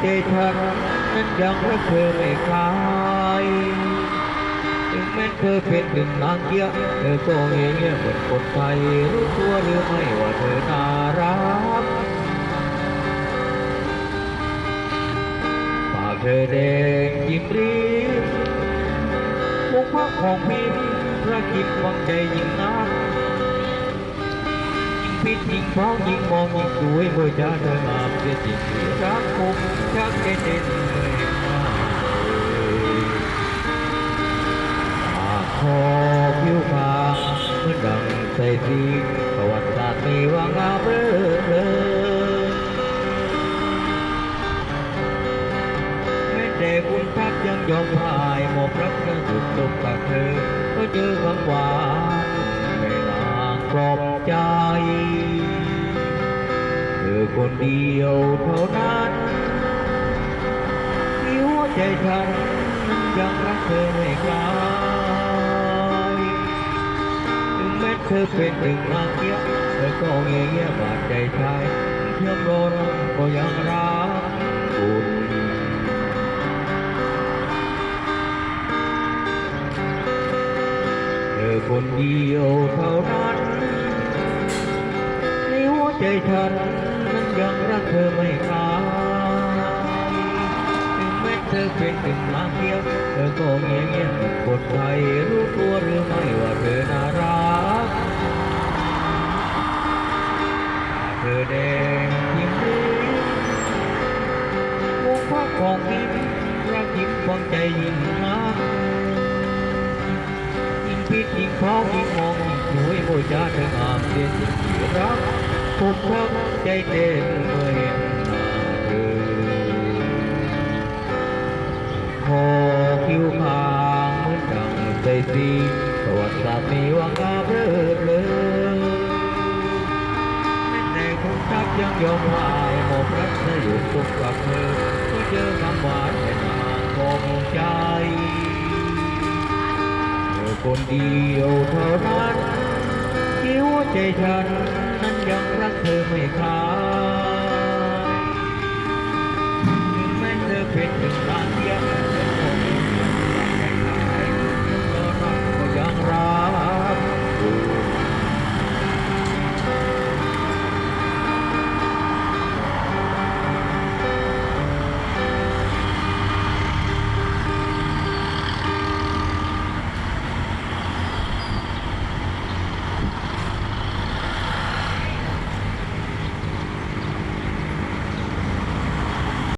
ใจฉันนั้นยังรักเธอไม่คลายถึงแม้เธอเป็นหนึ่งนางเกียเธอก็เงี้ยเหมือนคนไทยรู้ตัวหรือไม่ว่าเธอน่ารักปากเธอแดงยิ้มรีพวกพักของพี่พระกินวังใจยิ่งนัก ยิ่งพิษยิ่งเพราะยิ่งมองยิงสวยเมื่อจะเธองามเสียจริงที่รักผมชักแค่เด่นเลยมาปากคอผิวพาเหมือนดังใส่สีประวัติศาสตร์มีว่างามเรื่อแม้แต่คุณทักยังยอมพ่ายหมอบรักจะหยุดตกกับเธอก็เจอความ่นางปลอบ ใจ เธอคนเดียวเท่านั้นที่หัวใจฉันยังรักเธอไม่คลายถึงแม้เธอเป็นหนึ่งมาเกียเธอก็เงี้ยบาดใจชายเพียงรอรักก็ยังรักคุณเธอคนเดียวเท่านั้น ใจฉันนั้นยังรักเธอไม่คลายถึงแม้เธอเป็นหนึ่งมาเกียวเธอก็เงียบเงียบกดใจรู้ตัวหรือไม่ว่าเธอน่ารักเธอแดงยิ้มดีวงพักของยิ้มรักยิ้มฟังใจยิ่งนักยิ่งพิษยิ่งท้องยิ่งมองยิ่งสวยโมยาเธองามเสียสิ่งรัก ผมรักใจเต้นเมื่อเห็นหน้าเธอคอคิ้วพางเหมือนดังใส่สีประวัติศาสตร์มีว่างามเลิศเลยแม้แต่คนทักยังยอมหายหมอบรักเธออยู่สุขกับเธอก็เจอคำหวานแต่นางของใจเธอคนเดียวเท่านั้นที่หัวใจฉัน ยังรักเธอไม่คลายถึงแม้เธอเป็นหนึ่งนางเดี